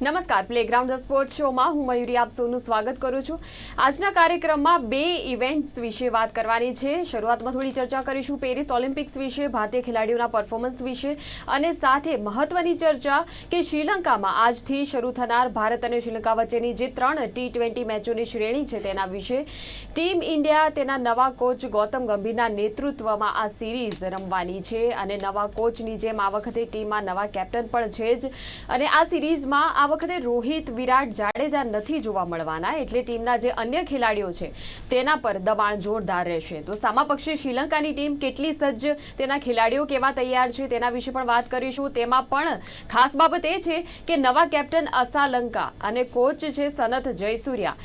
નમસ્કાર playground sport શોમાં હું મયુરી આપ સૌનું સ્વાગત કરું છું. આજના કાર્યક્રમમાં બે ઇવેન્ટ્સ વિશે વાત કરવાની છે. શરૂઆતમાં થોડી ચર્ચા કરીશું પેરિસ ઓલિમ્પિક્સ વિશે, ભારતીય ખેલાડીઓના પરફોર્મન્સ વિશે અને સાથે મહત્વની ચર્ચા કે શ્રીલંકામાં આજથી શરૂ થનાર ભારત અને શ્રીલંકા વચ્ચેની જે ત્રણ ટી ટ્વેન્ટી મેચોની શ્રેણી છે તેના વિશે ટીમ ઇન્ડિયા, તેના નવા કોચ ગૌતમ ગંભીરના નેતૃત્વમાં આ સિરીઝ રમવાની છે અને નવા કોચની જેમ આ વખતે ટીમમાં નવા કેપ્ટન પણ છે જ. અને આ સિરીઝમાં આ વખતે રોહિત, વિરાટ, જાડેજા નથી જોવા મળવાના. એટલે ટીમના જે અન્ય ખેલાડીઓ છે, તેના પર દબાણ જોરદાર રહેશે. તો સામા પક્ષે શ્રીલંકાની ટીમ કેટલી સજ્જ? તેના ખેલાડીઓ કેવા તૈયાર છે? તેના વિશે પણ વાત કરીશું. તેમાં પણ ખાસ બાબત એ છે કે નવા કેપ્ટન અસાલંકા અને કોચ છે સનથ જયસૂર્યા.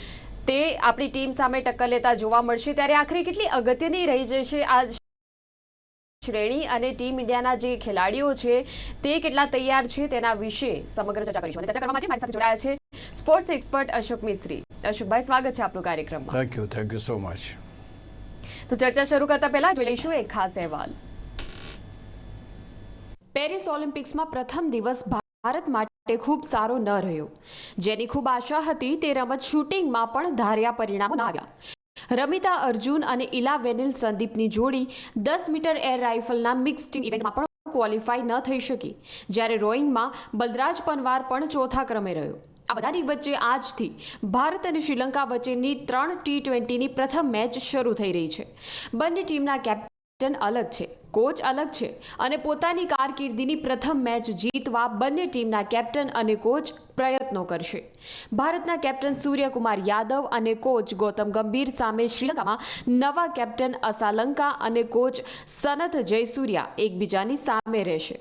તે આપણી ટીમ સામે ટક્કર લેતા જોવા મળશે. ત્યારે આખરે કેટલી અગત્યની રહી જશે આ શ્રેણી અને ટીમ ઇન્ડિયાના જે ખેલાડીઓ છે તે કેટલા તૈયાર છે તેના વિશે સમગ્ર ચર્ચા કરીશું. અને ચર્ચા કરવા માટે મારી સાથે જોડાયા છે સ્પોર્ટ્સ એક્સપર્ટ અશોક મિસ્ત્રી. અશોકભાઈ સ્વાગત છે આપનું કાર્યક્રમમાં. Thank you thank you so much તો ચર્ચા શરૂ કરતા પહેલા જોઈ લઈશું એક ખાસ અહેવાલ. પેરિસ ઓલિમ્પિક્સમાં પ્રથમ દિવસ ભારત માટે ખૂબ સારો ન રહ્યો. જેની ખૂબ આશા હતી તે રમત શૂટિંગમાં પણ ધાર્યા પરિણામો આવ્યા. રમિતા અર્જુન અને ઇલા વેનિલ સંદીપની જોડી દસ મીટર એર રાઇફલના મિક્સ ટીમ ઇવેન્ટમાં પણ ક્વોલિફાય ન થઈ શકી. જ્યારે રોઈંગમાં બલરાજ પનવાર પણ ચોથા ક્રમે રહ્યો. આ બધાની વચ્ચે આજથી ભારત અને શ્રીલંકા વચ્ચેની ત્રણ ટી ટ્વેન્ટીની પ્રથમ મેચ શરૂ થઈ રહી છે. બંને ટીમના કેપ્ટન અલગ છે, કોચ અલગ છે અને પોતાની કારકિર્દીની પ્રથમ મેચ જીતવા બંને ટીમના કેપ્ટન અને કોચ પ્રયત્નો કરશે. ભારતના કેપ્ટન સૂર્યકુમાર યાદવ અને કોચ ગૌતમ ગંભીર સામે શ્રીલંકામાં નવા કેપ્ટન અસાલંકા અને કોચ સનથ જયસૂર્યા એકબીજાની સામે રહેશે.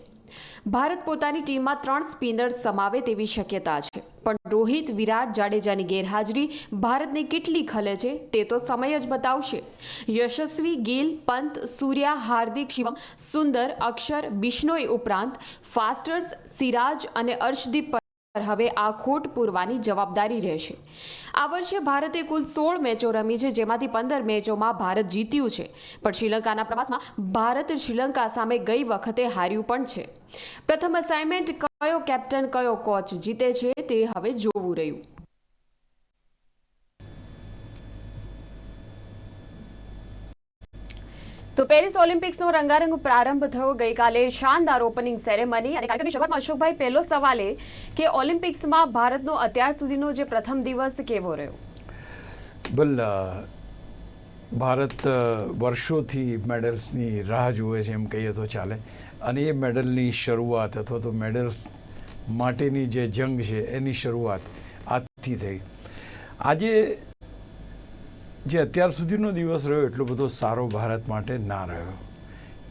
ભારત પોતાની ટીમમાં ત્રણ સ્પિનર સમાવે તેવી શક્યતા છે. પણ રોહિત, વિરાટ, જાડેજાની ગેરહાજરી ભારતને કેટલી ખલે છે તે તો સમય જ બતાવશે. યશસ્વી, ગિલ, પંત, સૂર્યા, હાર્દિક શિવમ સુંદર, અક્ષર, બિશ્નોઈ ઉપરાંત ફાસ્ટર્સ, સિરાજ અને અર્શદીપ હવે આ ખોટ પૂરવાની જવાબદારી રહેશે. આ વર્ષે ભારતે કુલ સોળ મેચો રમી છે, જેમાંથી પંદર મેચોમાં ભારત જીત્યું છે. પણ શ્રીલંકાના પ્રવાસમાં ભારત શ્રીલંકા સામે ગઈ વખતે હાર્યું પણ છે. પ્રથમ અસાઇનમેન્ટ કયો કેપ્ટન કયો કોચ જીતે છે તે હવે જોવું રહ્યું. તો પેરિસ ઓલિમ્પિક્સનો રંગારંગ પ્રારંભ થયો. ગઈકાલે શાનદાર ઓપનિંગ સેરેમની અને કાર્યક્રમની શરૂઆતમાં અશોકભાઈ, પહેલો સવાલ એ કે ઓલિમ્પિક્સમાં ભારતનો અત્યાર સુધીનો જે પ્રથમ દિવસ કેવો રહ્યો? બલ ભારત વર્ષોથી મેડલ્સની રાહ જુએ છે એમ કહીએ તો ચાલે. અને એ મેડલની શરૂઆત અથવા તો મેડલ્સ માટેની જે જંગ છે એની શરૂઆત આજથી થઈ. આજે જે અત્યાર સુધીનો દિવસ રહ્યો, એટલો બધો સારો ભારત માટે ના રહ્યો.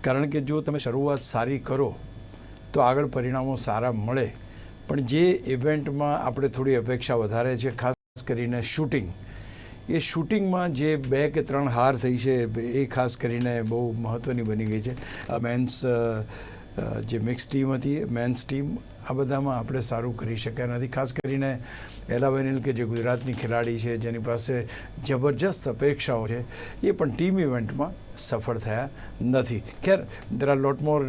કારણ કે જો તમે શરૂઆત સારી કરો, તો આગળ પરિણામો સારા મળે. પણ જે ઇવેન્ટમાં આપણે થોડી અપેક્ષા વધારે છે, ખાસ કરીને શૂટિંગ એ શૂટિંગમાં જે બે કે ત્રણ હાર થઈ છે, એ ખાસ કરીને બહુ મહત્ત્વની બની ગઈ છે. મેન્સ જે મિક્સ ટીમ હતી મેન્સ ટીમ આ બધામાં આપણે સારું કરી શક્યા નથી. ખાસ કરીને એલા વેનિલ કે જે ગુજરાતની ખેલાડી છે, જેની પાસે જબરજસ્ત અપેક્ષાઓ છે, એ પણ ટીમ ઇવેન્ટમાં સફળ થયા નથી. ખેર દેર આર લોટ મોર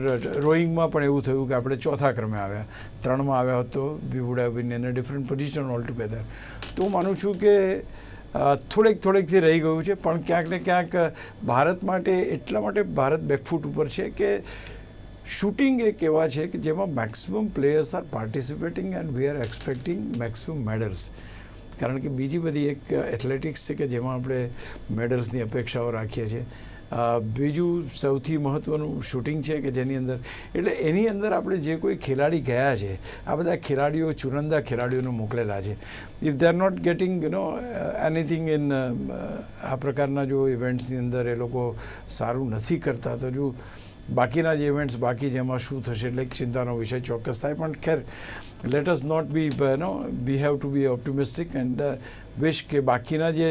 રોઈંગમાં પણ એવું થયું કે આપણે ચોથા ક્રમે આવ્યા. ત્રણમાં આવ્યા હોત તો we would have in different position all together તો હું માનું છું કે થોડેક થોડેકથી રહી ગયું છે, પણ ક્યાંક ને ક્યાંક ભારત માટે એટલા માટે ભારત બેકફૂટ ઉપર છે કે શૂટિંગ એક એવા છે કે જેમાં maximum players are participating and we are expecting maximum medals કારણ કે બીજી બધી એક એથ્લેટિક્સ છે કે જેમાં આપણે મેડલ્સની અપેક્ષાઓ રાખીએ છીએ. બીજું સૌથી મહત્ત્વનું શૂટિંગ છે કે જેની અંદર, એટલે એની અંદર આપણે જે કોઈ ખેલાડી ગયા છે, આ બધા ખેલાડીઓ ચુરંદા ખેલાડીઓને મોકલેલા છે. If they are not getting you know anything in આ પ્રકારના જો ઇવેન્ટ્સની અંદર એ લોકો સારું નથી કરતા, તો જો બાકીના જે ઇવેન્ટ્સ બાકી એમાં શું થશે એટલે ચિંતાનો વિષય ચોક્કસ થાય. પણ ખેર let us not be no we have to be optimistic and wish કે બાકીના જે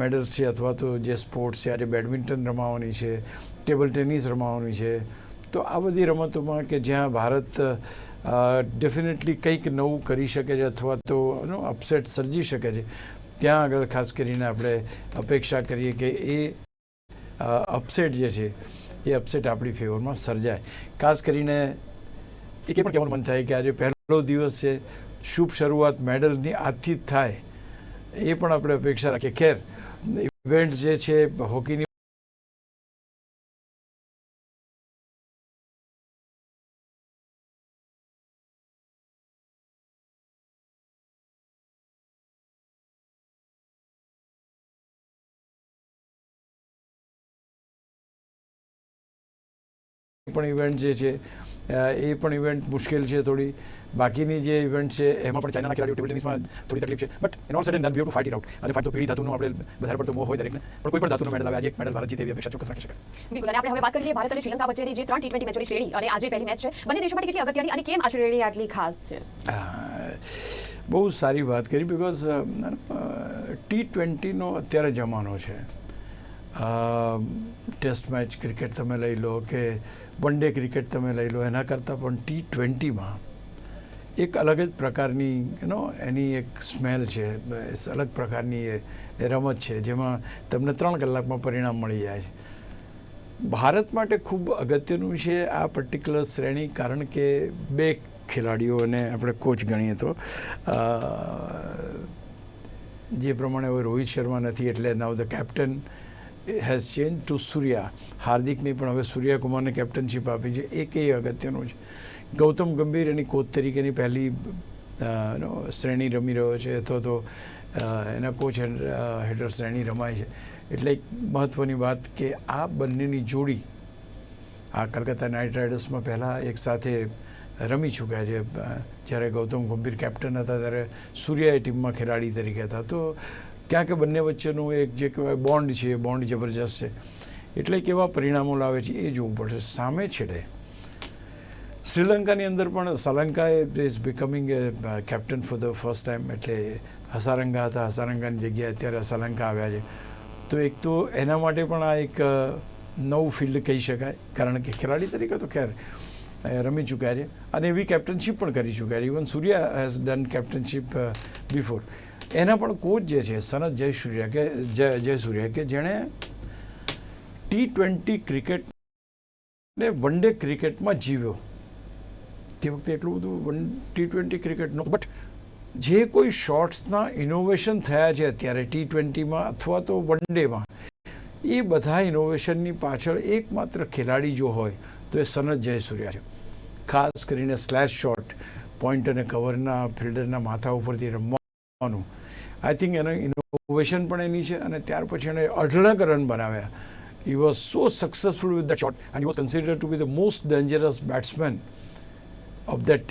મેડલ્સ છે અથવા તો જે સ્પોર્ટ્સ છે આજે બેડમિન્ટન રમાવાની છે ટેબલ ટેનિસ રમાવાની છે, તો આ બધી રમતોમાં કે જ્યાં ભારત ડેફિનેટલી કંઈક નવું કરી શકે છે અથવા તો એનો અપસેટ સર્જી શકે છે, ત્યાં આગળ ખાસ કરીને આપણે અપેક્ષા કરીએ કે એ અપસેટ જે છે, એ અપસેટ આપણી ફેવરમાં સર્જાય. ખાસ કરીને એક પણ કહેવાનું મન થાય કે આજે પહેલો દિવસ છે, શુભ શરૂઆત મેડલની આજથી જ થાય. એ પણ આપણે અપેક્ષા રાખીએ. ખેર ઇવેન્ટ જે છે, હોકીની પણ ઇવેન્ટ જે છે એ પણ ઇવેન્ટ મુશ્કેલ છે થોડી. બાકીની જે ઇવેન્ટ છે એમાં પણ ચાઇનાના ખેલાડીઓ ટેબલ ટેનિસમાં થોડી તકલીફ છે. But an all sudden we have to fight it out અને ફાઇટ તો પીડી ધાતુનો આપણે વધારે પડતો મોહ હોય દરેકને. પણ કોઈ પણ ધાતુનો મેડલ આવે આજે એક મેડલ ભારત જીતે એવી અપેક્ષા ચોક્કસ રાખી શકાય. બિલકુલ. અને આપણે હવે વાત કરીએ ભારત અને શ્રીલંકા વચ્ચેની જે ત્રણ ટી ટ્વેન્ટી મેચોની શ્રેણી અને આજે પહેલી મેચ છે. બંને દેશો માટે કેટલી અગત્યની અને કેમ આ શ્રેણી આટલી ખાસ છે? બહુ સારી વાત કરી બિકોઝ ટી ટ્વેન્ટીનો અત્યારે જમાનો છે. ટેસ્ટ મેચ ક્રિકેટ તમે લઈ લો કે વન ડે ક્રિકેટ તમે લઈ લો, એના કરતાં પણ ટી ટ્વેન્ટીમાં એક અલગ જ પ્રકારની યુનો એની એક સ્મેલ છે અલગ પ્રકારની એ રમત છે, જેમાં તમને ત્રણ કલાકમાં પરિણામ મળી જાય છે. ભારત માટે ખૂબ અગત્યનું છે આ પર્ટિક્યુલર શ્રેણી, કારણ કે બે ખેલાડીઓને આપણે કોચ ગણીએ તો જે પ્રમાણે હવે રોહિત શર્મા નથી, એટલે now the captain has change to Surya હાર્દિકને પણ હવે સૂર્યકુમારને કેપ્ટનશીપ આપી છે એક એ અગત્યનું છે ગૌતમ ગંભીર એની કોચ તરીકેની પહેલી શ્રેણી રમી રહ્યો છે, અથવા તો એના કોચ હેઠળ શ્રેણી રમાય છે. એટલે એક મહત્ત્વની વાત કે આ બંનેની જોડી આ કલકત્તા નાઇટ રાઇડર્સમાં પહેલાં એક સાથે રમી ચૂક્યા છે. જ્યારે ગૌતમ ગંભીર કેપ્ટન હતા, ત્યારે સૂર્યા ટીમમાં ખેલાડી તરીકે હતા. તો ક્યાંક બંને વચ્ચેનું એક જે કહેવાય બોન્ડ છે એ બોન્ડ જબરજસ્ત છે. એટલે કેવા પરિણામો લાવે છે, એ જોવું પડશે. સામે છેડે, શ્રીલંકાની અંદર પણ Asalanka is becoming a captain for the first time એટલે હસારંગા હતા, હસારંગાની જગ્યાએ અત્યારે સલંકા આવ્યા છે. તો એક તો એના માટે પણ આ એક નવું ફિલ્ડ કહી શકાય. કારણ કે ખેલાડી તરીકે તો ખેર રમી ચૂક્યા છે. અને એવી કેપ્ટનશીપ પણ કરી ચૂક્યા છે. Even Surya has done captainship before એના પણ કોચ જે છે, સનત જય સૂર્યા કે જય જય સૂર્યા કે જેણે ટી ટ્વેન્ટી ક્રિકેટ ને વન ડે ક્રિકેટમાં જીવ્યો. તે વખતે એટલું બધું વન, ટી ટ્વેન્ટી ક્રિકેટનો, બટ જે કોઈ શોર્ટ્સના ઇનોવેશન થયા છે અત્યારે ટી ટ્વેન્ટીમાં અથવા તો વન ડેમાં, એ બધા ઇનોવેશનની પાછળ એકમાત્ર ખેલાડી જો હોય, તો એ સનત જયસૂર્યા છે. ખાસ કરીને સ્લેશ શોટ, પોઈન્ટ અને કવરના, ફિલ્ડરના માથા ઉપરથી રમવાનું આઈ થિંક એનો ઇનોવેશન પણ એની છે અને ત્યાર પછી એણે અઢળક રન બનાવ્યા. He was so successful with that shot and he was considered to be the most dangerous batsman of that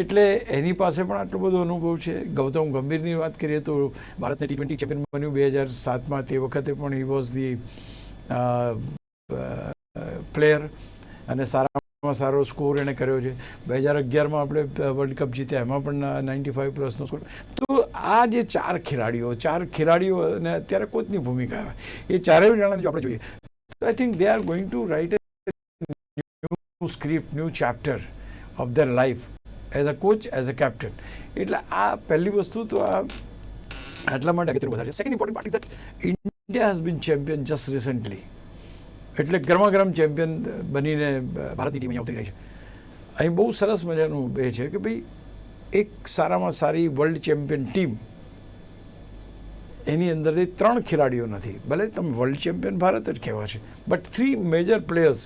એટલે એની પાસે પણ આટલો બધો અનુભવ છે. ગૌતમ ગંભીરની વાત કરીએ તો ભારતને ટી ટ્વેન્ટી ચેમ્પિયન બન્યું બે હજાર સાતમાં. તે વખતે પણ હી વોઝ ધી પ્લેયર અને સારામાં સારો સ્કોર એણે કર્યો છે. બે હજાર અગિયારમાં આપણે વર્લ્ડ કપ જીત્યા, એમાં પણ નાઇન્ટી ફાઇવ પ્લસનો સ્કોર તો આ જે ચાર ખેલાડીઓ ચાર ખેલાડીઓ અને અત્યારે કોચની ભૂમિકા આવે, એ ચારેય જણા જો આપણે જોઈએ, તો I think they are going to write new script new chapter of their life as a coach as a captain એટલે આ પહેલી વસ્તુ તો આ, આટલા માટે અગત્ય વધારે second important part is that India has been champion just recently એટલે ગરમાગરમ ચેમ્પિયન બનીને ભારતની ટીમ અહીંયા ઉતરી રહી છે. અહીં બહુ સરસ મજાનું એ છે કે ભાઈ, એક સારામાં સારી વર્લ્ડ ચેમ્પિયન ટીમ એની અંદરથી ત્રણ ખેલાડીઓ નથી. ભલે તમે વર્લ્ડ ચેમ્પિયન ભારત જ કહેવા છે but three major players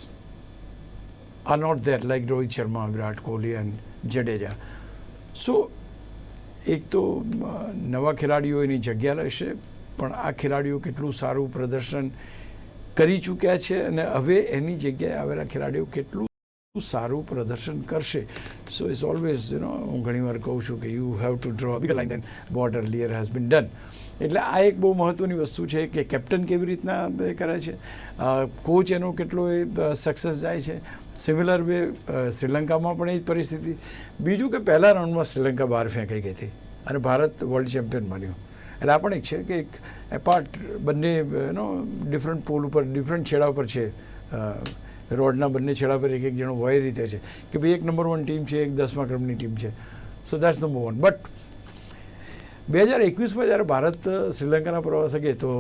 are not there like Rohit Sharma, Virat Kohli and Jadeja. So એક તો નવા ખેલાડીઓ એની જગ્યા લેશે, પણ આ ખેલાડીઓ કેટલું સારું પ્રદર્શન કરી ચૂક્યા છે અને હવે એની જગ્યાએ આવેલા ખેલાડીઓ કેટલું સારું પ્રદર્શન કરશે. So is always you know હું ઘણીવાર કહું છું કે you have to draw bigger line than what earlier has been done એટલે આ એક બહુ મહત્ત્વની વસ્તુ છે કે કેપ્ટન કેવી રીતના એ કરે છે કોચ એનો કેટલો એ સક્સેસ જાય છે. સિમિલર વે શ્રીલંકામાં પણ એ જ પરિસ્થિતિ. બીજું કે પહેલા રાઉન્ડમાં શ્રીલંકા બહાર ફેંકાઈ ગઈ હતી. અને ભારત વર્લ્ડ ચેમ્પિયન બન્યું. એટલે આ પણ એક છે કે એક એપાર્ટ બંને એનો ડિફરન્ટ પોલ ઉપર ડિફરન્ટ છેડા ઉપર છે. રોડના બંને છેડા પર એક એક જણો વય રીતે છે. કે ભાઈ એક નંબર વન ટીમ છે, એક દસમા ક્રમની ટીમ છે. So that's number one but બે હજાર એકવીસમાં જ્યારે ભારત શ્રીલંકાના પ્રવાસે ગઈ, તો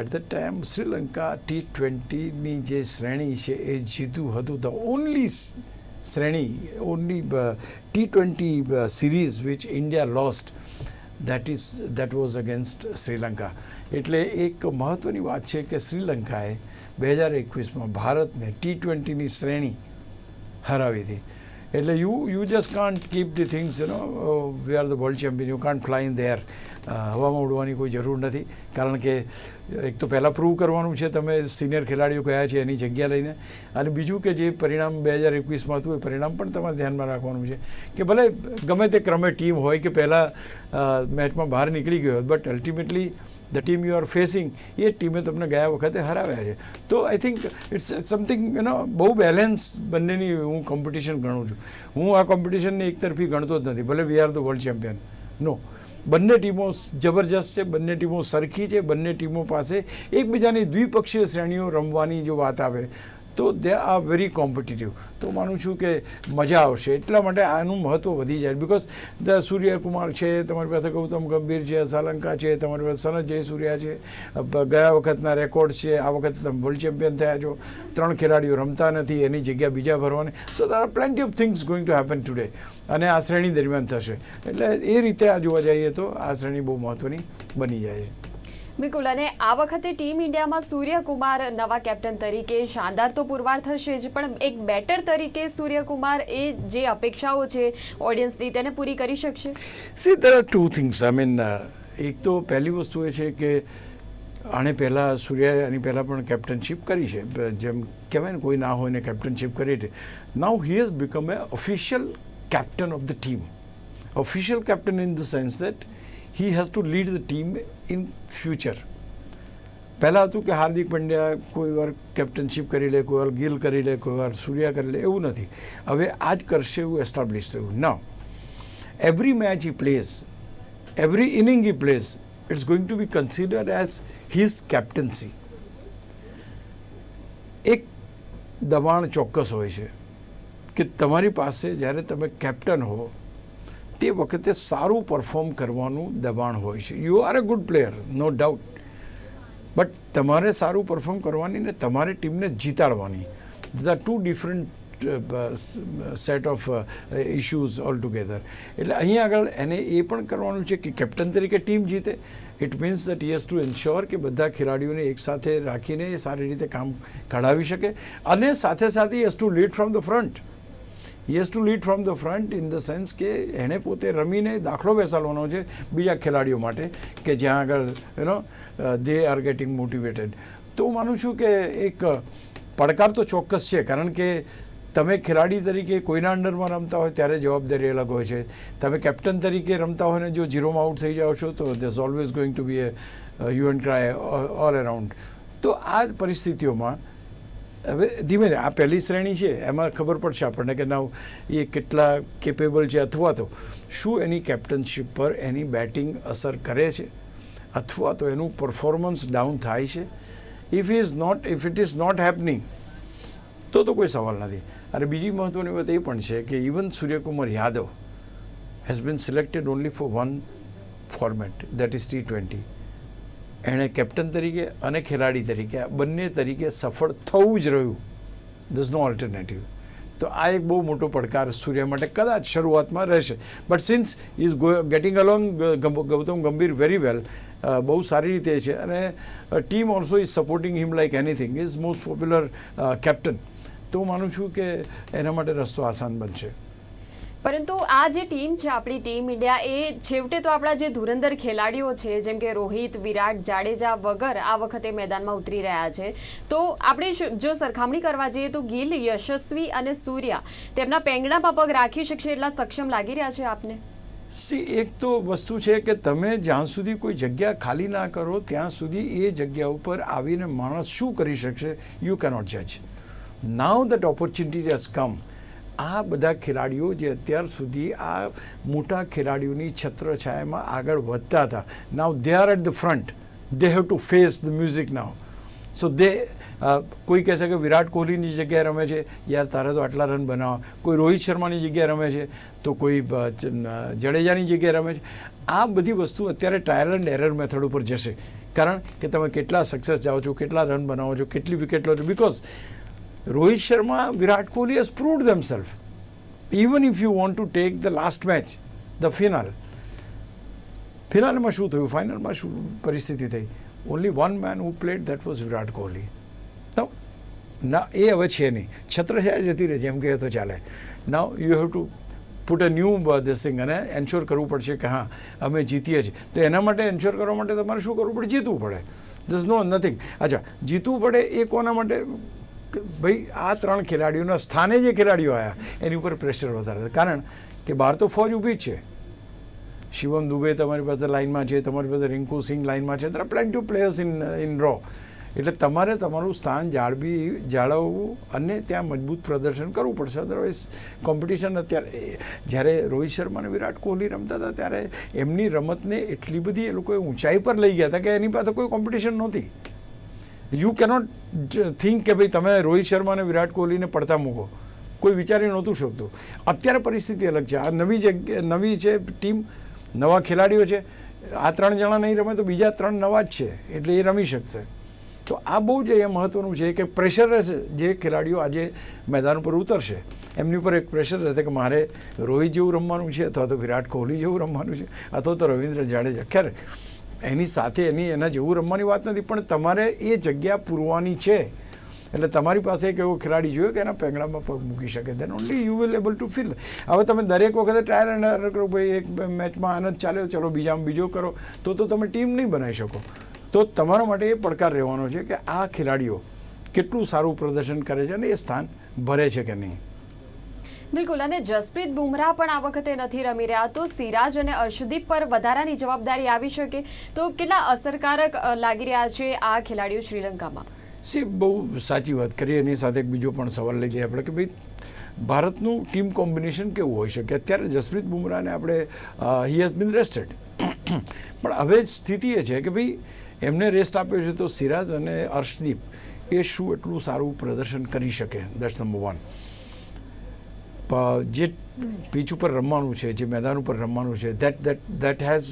at the time Sri Lanka T ટ્વેન્ટીની જે શ્રેણી છે એ જીતું હતું. ધ ઓનલી શ્રેણી only T twenty series which India lost that is that was against Sri Lanka એટલે એક મહત્ત્વની વાત છે કે શ્રીલંકાએ બે હજાર એકવીસમાં ભારતને ટી ટ્વેન્ટીની શ્રેણી હરાવી હતી. એટલે you you just can't keep the things you know we are the world champion you can't flying there હવામાં ઉડવાની કોઈ જરૂર નથી. કારણ કે એક તો પહેલાં પ્રૂવ કરવાનું છે, તમે સિનિયર ખેલાડીઓ કયા છે એની જગ્યા લઈને. અને બીજું કે જે પરિણામ બે હજાર એકવીસમાં હતું, એ પરિણામ પણ તમારે ધ્યાનમાં રાખવાનું છે. કે ભલે ગમે તે ક્રમે ટીમ હોય કે પહેલાં મેચમાં બહાર નીકળી ગયો but ultimately the team you are facing એ ટીમે તમને ગયા વખતે હરાવ્યા છે. તો I think it's something you know બહુ બેલેન્સ બંનેની હું કોમ્પિટિશન ગણું છું. હું આ કોમ્પિટિશનને એકતરફી ગણતો જ નથી, ભલે we are the world champion no બંને ટીમો જબરજસ્ત છે, બંને ટીમો સરખી છે, બંને ટીમો પાસે એકબીજાની દ્વિપક્ષીય શ્રેણીઓ રમવાની જો વાત આવે તો દે આર વેરી કોમ્પિટિટિવ તો માનું છું કે મજા આવશે. એટલા માટે આનું મહત્ત્વ વધી જાય. બિકોઝ ધ સૂર્યકુમાર છે, તમારી પાસે ગૌતમ ગંભીર છે, સાલંકા છે, તમારી પાસે સનત જયસૂર્યા છે. ગયા વખતના રેકોર્ડ છે. આ વખતે તમે વર્લ્ડ ચેમ્પિયન થયા છો. ત્રણ ખેલાડીઓ રમતા નથી, એની જગ્યા બીજા ભરવાની. So there are plenty of things going to happen today અને આ શ્રેણી દરમિયાન થશે. એટલે એ રીતે આ જોવા જઈએ તો આ શ્રેણી બહુ મહત્ત્વની બની જાય છે. બિલકુલ અને આ વખતે ટીમ ઇન્ડિયામાં સૂર્યકુમાર નવા કેપ્ટન તરીકે શાનદાર તો પુરવાર થશે જ, પણ એક બેટર તરીકે સૂર્યકુમાર એ જે અપેક્ષાઓ છે, ઓડિયન્સની તેને પૂરી કરી શકશે? See there are two things I mean એક તો પહેલી વસ્તુ એ છે કે આણે પહેલાં સૂર્યાએ આની પહેલાં પણ કેપ્ટનશીપ કરી છે. જેમ કહેવાય ને, કોઈ ના હોય ને કેપ્ટનશીપ કરી છે now he has become a official captain of the team official captain in the sense that he has to lead the team in future પહેલાં હતું કે હાર્દિક પંડ્યા કોઈ વાર કેપ્ટનશીપ કરી લે, કોઈ વાર ગિલ કરી લે, કોઈ વાર સૂર્યા કરી લે, એવું નથી. હવે આ જ કરશે એવું એસ્ટાબ્લિશ થયું. ના every match he plays every inning he plays it's going to be considered as his captaincy એક દબાણ ચોક્કસ હોય છે કે તમારી પાસે જ્યારે તમે કેપ્ટન હો તે વખતે સારું પરફોર્મ કરવાનું દબાણ હોય છે. You are a good player no doubt but તમારે સારું પરફોર્મ કરવાની ને તમારે ટીમને જીતાડવાની. The two different set of issues all together એટલે અહીં આગળ એને એ પણ કરવાનું છે કે કેપ્ટન તરીકે ટીમ જીતે. It means that yes to ensure કે બધા ખેલાડીઓને એકસાથે રાખીને એ સારી રીતે કામ કઢાવી શકે. અને સાથે સાથે yes to lead from the front yes to lead from the front in the sense કે એણે પોતે રમીને દાખલો બેસાડવાનો છે બીજા ખેલાડીઓ માટે કે જ્યાં આગળ you know they are getting motivated તો હું માનું છું કે એક પડકાર તો ચોક્કસ છે કારણ કે તમે ખેલાડી તરીકે કોઈના અંડરમાં રમતા હોય ત્યારે જવાબદારી અલગ હોય છે તમે કેપ્ટન તરીકે રમતા હોય ને જો ઝીરોમાં આઉટ થઈ જાઓ છો તો there's always going to be a hue and cry all around તો આ પરિસ્થિતિઓમાં હવે ધીમે ધીમે, આ પહેલી શ્રેણી છે, એમાં ખબર પડશે આપણને કે ના એ કેટલા કેપેબલ છે અથવા તો શું એની કેપ્ટનશીપ પર એની બેટિંગ અસર કરે છે, અથવા તો એનું પરફોર્મન્સ ડાઉન થાય છે. If is not if it is not happening તો તો કોઈ સવાલ નથી. અને બીજી મહત્ત્વની વાત એ પણ છે કે even Suryakumar Yadav has been selected only for one format that is T twenty એણે કેપ્ટન તરીકે અને ખેલાડી તરીકે, બંને તરીકે સફળ થવું જ રહ્યું. ધઝ નો ઓલ્ટરનેટિવ તો આ એક બહુ મોટો પડકાર સૂર્ય માટે કદાચ શરૂઆતમાં રહેશે. But since is getting along Gautam Gambhir very well બહુ સારી રીતે છે. અને team also is supporting him like anything is most popular captain તો માનું છું કે એના માટે રસ્તો આસાન બનશે. પરંતુ આ જે ટીમ છે, આપણી ટીમ ઇન્ડિયા, એ છેવટે તો આપણા જે ધુરંધર ખેલાડીઓ છે, જેમ કે રોહિત, વિરાટ, જાડેજા વગર આ વખતે મેદાનમાં ઉતરી રહ્યા છે. તો આપણે જો સરખામણી કરવા જઈએ તો ગિલ, યશસ્વી અને સૂર્યા તેમના પેંગણામાં પગ રાખી શકશે એટલા સક્ષમ લાગી રહ્યા છે આપને? સી, એક તો વસ્તુ છે કે તમે જ્યાં સુધી કોઈ જગ્યા ખાલી ના કરો, ત્યાં સુધી એ જગ્યા ઉપર આવીને માણસ શું કરી શકશે યુ કેનોટ જજ now that opportunity has come આ બધા ખેલાડીઓ જે અત્યાર સુધી આ મોટા ખેલાડીઓની છત્રછાયામાં આગળ વધતા હતા. Now they are at the front they have to face the music now so they કોઈ કહેશે કે વિરાટ કોહલીની જગ્યાએ રમે છે, યાર તારે તો આટલા રન બનાવો. કોઈ રોહિત શર્માની જગ્યાએ રમે છે, તો કોઈ જડેજાની જગ્યાએ રમે છે. આ બધી વસ્તુ અત્યારે ટ્રાયલ એન્ડ એરર મેથડ ઉપર જશે. કારણ કે તમે કેટલા સક્સેસ જાઓ છો, કેટલા રન બનાવો છો, કેટલી વિકેટ લો છો. Because Rohit Sharma Virat Kohli has proved themselves even if you want to take the last match the final ફિનાલમાં શું થયું ફાઇનલમાં શું પરિસ્થિતિ થઈ only one man who played that was Virat Kohli ના એ હવે છે નહીં છત્રછાયા જતી રહે જેમ કહે તો ચાલે now you have to put a new this thing અને એન્શ્યોર કરવું પડશે કે હા અમે જીતીએ છીએ તો એના માટે એન્શ્યોર કરવા માટે તમારે શું કરવું પડે જીતવું પડે ધસ નો નથિંગ અચ્છા જીતવું પડે એ કોના માટે કે ભાઈ, આ ત્રણ ખેલાડીઓના સ્થાને જે ખેલાડીઓ આવ્યા એની ઉપર પ્રેશર વધારે છે. કારણ કે બહાર તો ફોજ ઊભી જ છે. શિવમ દુબે તમારી પાસે લાઇનમાં છે, તમારી પાસે રિંકુ સિંહ લાઇનમાં છે. There plenty of in in row એટલે તમારે તમારું સ્થાન જાળવી, જાળવવું અને ત્યાં મજબૂત પ્રદર્શન કરવું પડશે. અદરવાઇઝ કોમ્પિટિશન અત્યારે જ્યારે રોહિત શર્મા અને વિરાટ કોહલી રમતા હતા, ત્યારે એમની રમતને એટલી બધી એ લોકોએ ઊંચાઈ પર લઈ ગયા હતા કે એની પાસે કોઈ કોમ્પિટિશન નહોતી. યુ કેનોટ થિંક કે ભાઈ તમે રોહિત શર્મા અને વિરાટ કોહલીને પડતા મૂકો. કોઈ વિચારી નહોતું શકતું. અત્યારે પરિસ્થિતિ અલગ છે. આ નવી જગ્યા નવી છે ટીમ, નવા ખેલાડીઓ છે, આ ત્રણ જણા નહીં રમે તો બીજા ત્રણ નવા જ છે. એટલે એ રમી શકશે. તો આ બહુ જ એ મહત્ત્વનું છે કે પ્રેશર રહેશે. જે ખેલાડીઓ આજે મેદાન ઉપર ઉતરશે, એમની ઉપર એક પ્રેશર રહેશે કે મારે રોહિત જેવું રમવાનું છે અથવા તો વિરાટ કોહલી જેવું રમવાનું છે અથવા તો રવિન્દ્ર જાડેજા. ખેર એની સાથે એની એના જેવું રમવાની વાત નથી, પણ તમારે એ જગ્યા પૂરવાની છે. એટલે તમારી પાસે એક એવો ખેલાડી જોયો કે એના પેંગડામાં પગ મૂકી શકે. Then only you will able to feel હવે તમે દરેક વખતે ટ્રાયલ એન્ડ એરર કરો, ભાઈ, એક મેચમાં આનંદ ચાલ્યો, ચલો બીજામાં બીજો કરો, તો તો તમે ટીમ નહીં બનાવી શકો. તો તમારા માટે એ પડકાર રહેવાનો છે કે આ ખેલાડીઓ કેટલું સારું પ્રદર્શન કરે છે અને એ સ્થાન ભરે છે કે નહીં. બિલકુલ, અને જસપ્રીત બુમરાહ પણ આ વખતે નથી રમી રહ્યા. તો સિરાજ અને અર્શદીપ પર વધારાની જવાબદારી આવી શકે તો કેટલા અસરકારક લાગી રહ્યા છે આ ખેલાડીઓ શ્રીલંકામાં? સી, બહુ સાચી વાત કરી. એની સાથે એક બીજો પણ સવાલ લઈ લઈએ આપણે કે ભાઈ, ભારતનું ટીમ કોમ્બિનેશન કેવું હોઈ શકે? અત્યારે જસપ્રીત બુમરાહને આપણે હી હેઝ બીન રેસ્ટેડ પણ હવે સ્થિતિ એ છે કે ભાઈ, એમને રેસ્ટ આપ્યો છે તો સિરાજ અને અર્શદીપ એ શું એટલું સારું પ્રદર્શન કરી શકે? દેટ્સ નંબર વન જે પીચ ઉપર રમવાનું છે, જે મેદાન ઉપર રમવાનું છે that that that has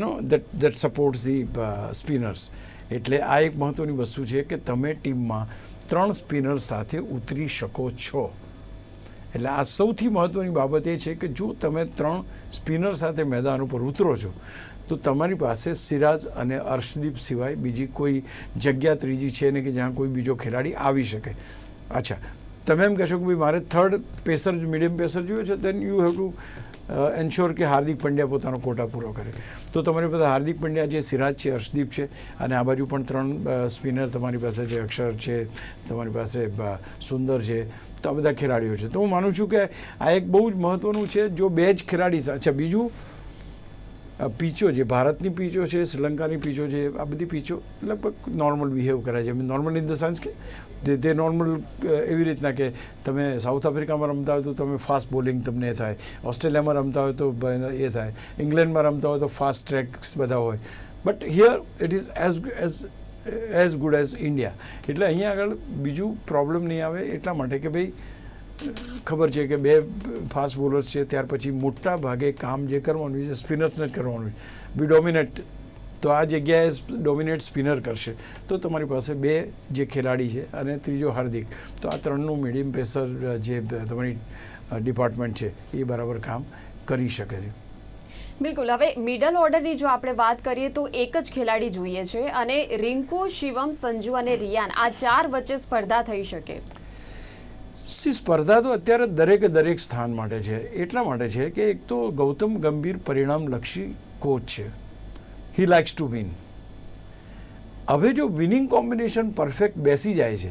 no that that supports the spinners એટલે આ એક મહત્ત્વની વસ્તુ છે કે તમે ટીમમાં ત્રણ સ્પિનર સાથે ઉતરી શકો છો. એટલે આ સૌથી મહત્ત્વની બાબત એ છે કે જો તમે ત્રણ સ્પિનર સાથે મેદાન ઉપર ઉતરો છો, તો તમારી પાસે સિરાજ અને અર્શદીપ સિવાય બીજી કોઈ જગ્યા ત્રીજી છે ને કે જ્યાં કોઈ બીજો ખેલાડી આવી શકે. અચ્છા તમે એમ કહેશો કે ભાઈ મારે થર્ડ પેસર મીડિયમ પેસર જોઈએ છે then you have to ensure કે હાર્દિક પંડ્યા પોતાનો કોટા પૂરો કરે. તો તમારી પાસે હાર્દિક પંડ્યા છે સિરાજ છે, હર્ષદીપ છે, અને આ બાજુ પણ ત્રણ સ્પિનર તમારી પાસે છે, અક્ષર છે, તમારી પાસે સુંદર છે, તો આ બધા ખેલાડીઓ છે. તો હું માનું છું કે આ એક બહુ જ મહત્ત્વનું છે, જો બે જ ખેલાડી અચ્છા, બીજું? પીચો જે ભારતની પીચો છે, શ્રીલંકાની પીચો છે, આ બધી પીચો લગભગ નોર્મલ બિહેવ કરે છે. નોર્મલ ઇન ધ સેન્સ કે તે તે નોર્મલ એવી રીતના કે તમે સાઉથ આફ્રિકામાં રમતા હોય તો તમે ફાસ્ટ બોલિંગ તમને થાય. ઓસ્ટ્રેલિયામાં રમતા હોય તો એ થાય. ઇંગ્લેન્ડમાં રમતા હોય તો ફાસ્ટ ટ્રેક્સ બધા હોય. But here it is as as as good as India એટલે અહીંયા આગળ બીજું પ્રોબ્લેમ નહીં આવે એટલા માટે કે ભાઈ ખબર છે કે બે ફાસ્ટ બોલર્સ છે, ત્યાર પછી મોટા ભાગે કામ જે કરવાનું છે સ્પિનર્સને જ કરવાનું છે. બી ડોમિનેટ તો આ જગ્યાએ ડોમિનેટ સ્પિનર કરશે. તો તમારી પાસે બે જે ખેલાડી છે અને ત્રીજો હાર્દિક. તો આ ત્રણનું મીડિયમ પેસર જે તમારી ડિપાર્ટમેન્ટ છે, એ બરાબર કામ કરી શકે છે. બિલકુલ. હવે મિડલ ઓર્ડરની જો આપણે વાત કરીએ તો એક જ ખેલાડી જોઈએ છે અને રિંકુ, શિવમ, સંજુ અને રિયાન આ ચાર વચ્ચે સ્પર્ધા થઈ શકે. સી સ્પર્ધા તો અત્યારે દરેકે દરેક સ્થાન માટે છે. એટલા માટે છે કે એક તો ગૌતમ ગંભીર પરિણામલક્ષી કોચ છે. હી લાઇક્સ ટુ વિન હવે જો વિનિંગ કોમ્બિનેશન પરફેક્ટ બેસી જાય છે,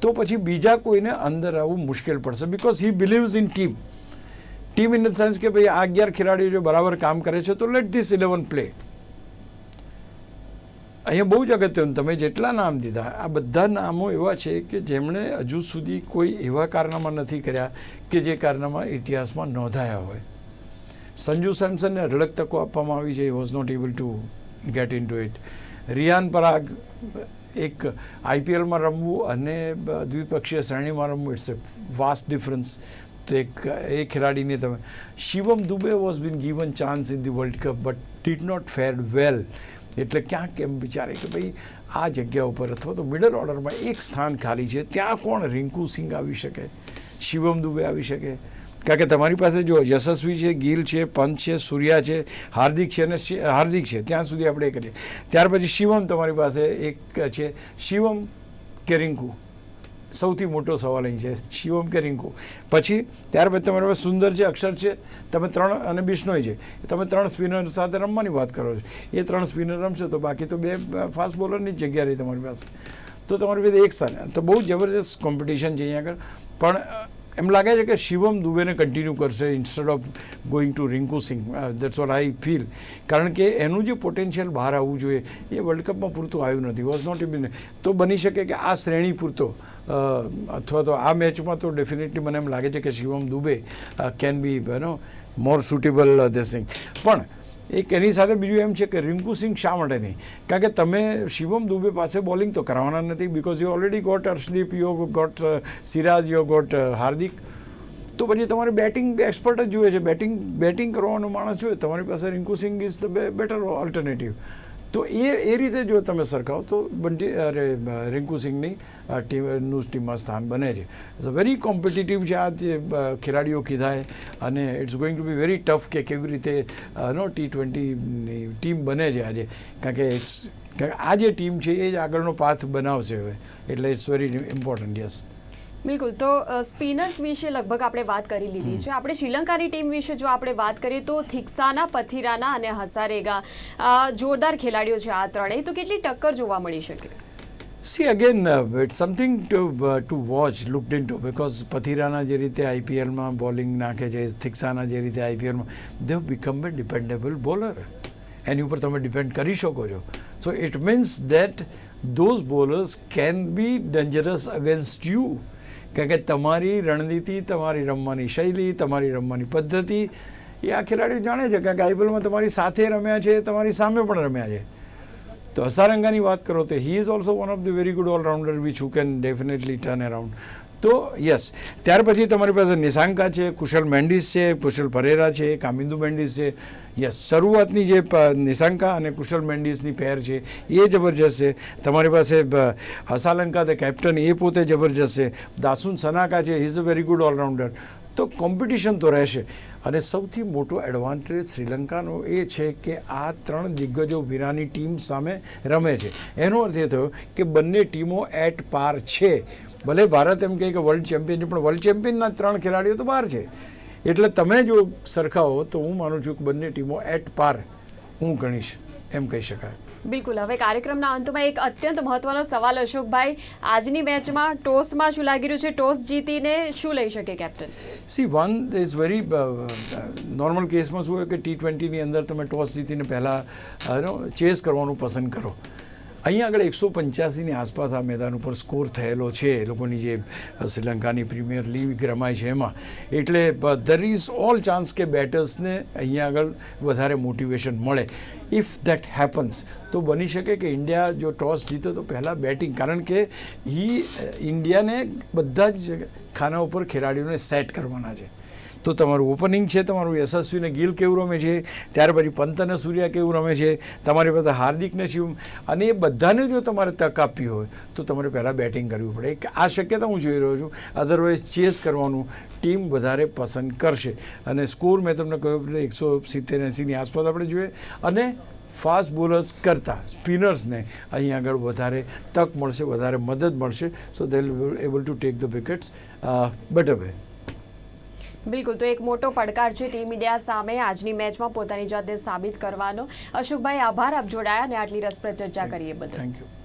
તો પછી બીજા કોઈને અંદર આવવું મુશ્કેલ પડશે. Because he believes in team team in the sense કે ભાઈ આ અગિયાર ખેલાડીઓ જો બરાબર કામ કરે છે, તો લેટ ધીસ ઇલેવન પ્લે અહીંયા બહુ જ અગત્યનું. તમે જેટલા નામ દીધા, આ બધા નામો એવા છે કે જેમણે હજુ સુધી કોઈ એવા કારનામા નથી કર્યા કે જે કારનામા ઇતિહાસમાં નોંધાયા હોય. સંજુ સેમસનને અઢળક તકો આપવામાં આવી છે was not able to get in to it Riyan Parag એક આઈપીએલમાં રમવું અને દ્વિપક્ષીય શ્રેણીમાં રમવું ઇટ્સ એ વાસ્ટ ડિફરન્સ તો એક, એ ખેલાડીને તમે, Shivam Dube was been given chance in the world cup but did not fare well એટલે ક્યાંક એમ વિચારે કે ભાઈ, આ જગ્યા ઉપર અથવા તો મિડલ ઓર્ડરમાં એક સ્થાન ખાલી છે, ત્યાં કોણ રિંકુ સિંઘ આવી શકે, શિવમ દુબે આવી શકે? કારણ કે તમારી પાસે જો યશસ્વી છે, ગિલ છે પંત છે, સૂર્યા છે, હાર્દિક છે અને હાર્દિક છે, ત્યાં સુધી આપણે એ કરીએ. ત્યાર પછી શિવમ તમારી પાસે એક છે, શિવમ કે રિંકુ? સૌથી મોટો સવાલ અહીં છે શિવમ કે રિંકુ પછી ત્યારબાદ તમારી પાસે સુંદર છે અક્ષર છે, તમે ત્રણ અને બિશ્નોય છે, તમે ત્રણ સ્પિનર સાથે રમવાની વાત કરો છો. એ ત્રણ સ્પિનર રમશે તો બાકી તો બે ફાસ્ટ બોલરની જ જગ્યા રહી તમારી પાસે. તો તમારી પાસે એક સ્થાન. તો બહુ જબરદસ્ત કોમ્પિટિશન છે અહીંયા આગળ. પણ એમ લાગે છે કે શિવમ દુબેને કન્ટિન્યુ કરશે instead of going to Rinku Singh that's what I feel કારણ કે એનું જે પોટેન્શિયલ બહાર આવવું જોઈએ, એ વર્લ્ડ કપમાં પૂરતું આવ્યું નથી. વોઝ નોટ ઇબિન તો બની શકે કે આ શ્રેણી પૂરતો અથવા તો આ મેચમાં તો ડેફિનેટલી મને એમ લાગે છે કે Shivam Dube can be no more suitable this Singh પણ એક એની સાથે બીજું એમ છે કે રિંકુ સિંહ શા માટે નહીં? કારણ કે તમે શિવમ દુબે પાસે બોલિંગ તો કરાવવાના નથી because you already got Arshdeep you got Siraj you got Hardik. તો પછી તમારે બેટિંગ એક્સપર્ટ જ જોઈએ છે. બેટિંગ બેટિંગ કરવાનો માણસ જોઈએ. તમારી પાસે Rinku Singh is the better alternative તો એ એ રીતે જો તમે સરખાવો તો બંટી, અરે રિંકુ સિંહની ટીમનું ટીમમાં સ્થાન બને છે. ઇટ્સ અ વેરી કોમ્પિટિટિવ છે આ ખેલાડીઓ કીધા અને it's going to be very tough કે કેવી રીતે નો ટી ટ્વેન્ટીની ટીમ બને છે આજે. કારણ કે કારણ કે આ જે ટીમ છે એ જ આગળનો પાથ બનાવશે હવે. એટલે ઇટ્સ વેરી ઇમ્પોર્ટન્ટ યસ બિલકુલ. તો સ્પિનર્સ વિશે લગભગ આપણે વાત કરી લીધી છે. આપણે શ્રીલંકાની ટીમ વિશે જો આપણે વાત કરીએ તો થિક્સાના પથિરાના અને હસારેગા જોરદાર ખેલાડીઓ છે આ ત્રણેય. તો કેટલી ટક્કર જોવા મળી શકે? See again it something to to watch looked in to because Pathirana જે રીતે આઈપીએલમાં બોલિંગ નાખે છે થિક્સાના જે રીતે આઈપીએલમાં they become a dependable bowler એની ઉપર તમે ડિપેન્ડ કરી શકો છો. So it means that those bowlers can be dangerous against you કારણ કે તમારી રણનીતિ, તમારી રમવાની શૈલી, તમારી રમવાની પદ્ધતિ, એ આ ખેલાડીઓ જાણે છે. કારણ કે આઈપીએલમાં તમારી સાથે રમ્યા છે, તમારી સામે પણ રમ્યા છે. તો અસારંગાની વાત કરો તો he is also one of the very good allrounder which who can definitely turn around તો યસ. ત્યાર પછી તમારી પાસે નિશાંકા છે, કુશલ મેન્ડિસ છે, કુશલ પરેરા છે, કામિંદુ મેન્ડિસ છે. યસ, શરૂઆતની જે નિશાંકા અને કુશલ મેન્ડિસની પેર છે, એ જબરજસ્ત છે. તમારી પાસે હસાલંકા ધ કેપ્ટન, એ પોતે જબરજસ્ત છે. દાસુન સનાકા છે is a very good allrounder તો કોમ્પિટિશન તો રહેશે. અને સૌથી મોટો એડવાન્ટેજ શ્રીલંકાનો એ છે કે આ ત્રણ દિગ્ગજો વિરાની ટીમ સામે રમે છે. એનો અર્થ એ થયો કે બંને ટીમો એટ પાર છે. ભલે ભારત એમ કહે કે વર્લ્ડ ચેમ્પિયન છે પણ વર્લ્ડ ચેમ્પિયનના ત્રણ ખેલાડીઓ તો બહાર છે. એટલે તમે જો સરખાવો તો હું માનું છું કે બંને ટીમો એટ પાર હું ગણીશ એમ કહી શકાય. બિલકુલ. હવે કાર્યક્રમના અંતમાં એક અત્યંત મહત્વનો સવાલ અશોકભાઈ. આજની મેચમાં ટોસમાં શું લાગી રહ્યું છે? ટોસ જીતીને શું લઈ શકે captain see one is very normal કેસમાં શું હોય કે ટી ટ્વેન્ટીની અંદર તમે ટોસ જીતીને પહેલાં ચેસ કરવાનું પસંદ કરો. અહીંયા આગળ એકસો પંચ્યાસીની આસપાસ આ મેદાન ઉપર સ્કોર થયેલો છે. એ લોકોની જે શ્રીલંકાની પ્રીમિયર લીગ રમાય છે એમાં. એટલે ધર ઇઝ ઓલ ચાન્સ કે બેટર્સને અહીંયા આગળ વધારે મોટિવેશન મળે. ઇફ દેટ હેપન્સ તો બની શકે કે ઇન્ડિયા જો ટોસ જીતે તો પહેલાં બેટિંગ. કારણ કે ઈ ઇન્ડિયાને બધા જ ખાના ઉપર ખેલાડીઓને સેટ કરવાના છે. તો તમારું ઓપનિંગ છે, તમારું યશસ્વીને ગિલ કેવું રમે છે, ત્યાર પછી પંત અને સૂર્યા કેવું રમે છે, તમારી પાસે હાર્દિકને શિવમ અને એ બધાને જો તમારે તક આપવી હોય, તો તમારે પહેલાં બેટિંગ કરવી પડે. આ શક્યતા હું જોઈ રહ્યો છું. અધરવાઇઝ ચેસ કરવાનું ટીમ વધારે પસંદ કરશે. અને સ્કોર મેં તમને કહ્યું એકસો સિત્તેર એંસીની આસપાસ આપણે જોઈએ. અને ફાસ્ટ બોલર્સ કરતાં સ્પિનર્સને અહીં આગળ વધારે તક મળશે, વધારે મદદ મળશે. So they able to take the wickets better way બિલકુલ તો એક મોટો પડકાર છે ટીમ ઇન્ડિયા સામે આજની મેચમાં પોતાની જાતને સાબિત કરવાનો. અશોકભાઈ આભાર આપ જોડાયા અને આટલી રસપ્રદ ચર્ચા કરીએ બદલ. થેન્ક યુ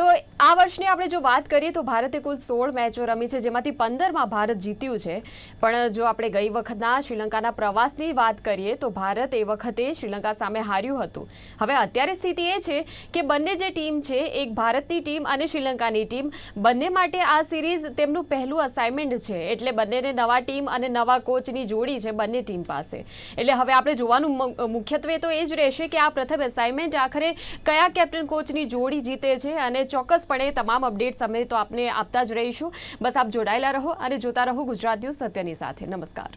તો આ વર્ષની આપણે જો વાત કરીએ તો ભારતે કુલ સોળ મેચો રમી છે, જેમાંથી પંદરમાં ભારત જીત્યું છે. પણ જો આપણે ગઈ વખતના શ્રીલંકાના પ્રવાસની વાત કરીએ તો ભારત એ વખતે શ્રીલંકા સામે હાર્યું હતું. હવે અત્યારે સ્થિતિ એ છે કે બંને જે ટીમ છે, એક ભારતની ટીમ અને શ્રીલંકાની ટીમ, બંને માટે આ સિરીઝ તેમનું પહેલું અસાઇનમેન્ટ છે. એટલે બંનેને નવા ટીમ અને નવા કોચની જોડી છે બંને ટીમ પાસે. એટલે હવે આપણે જોવાનું મુખ્યત્વે તો એ જ રહેશે કે આ પ્રથમ અસાઇનમેન્ટ આખરે કયા કેપ્ટન કોચની જોડી જીતે છે અને ચોક્કસપણે તમામ અપડેટ્સ અમે તો આપને આપતા જ રહીશું. બસ આપ જોડાયેલા રહો અને જોતા રહો ગુજરાત ન્યૂઝ સત્યની સાથે. નમસ્કાર.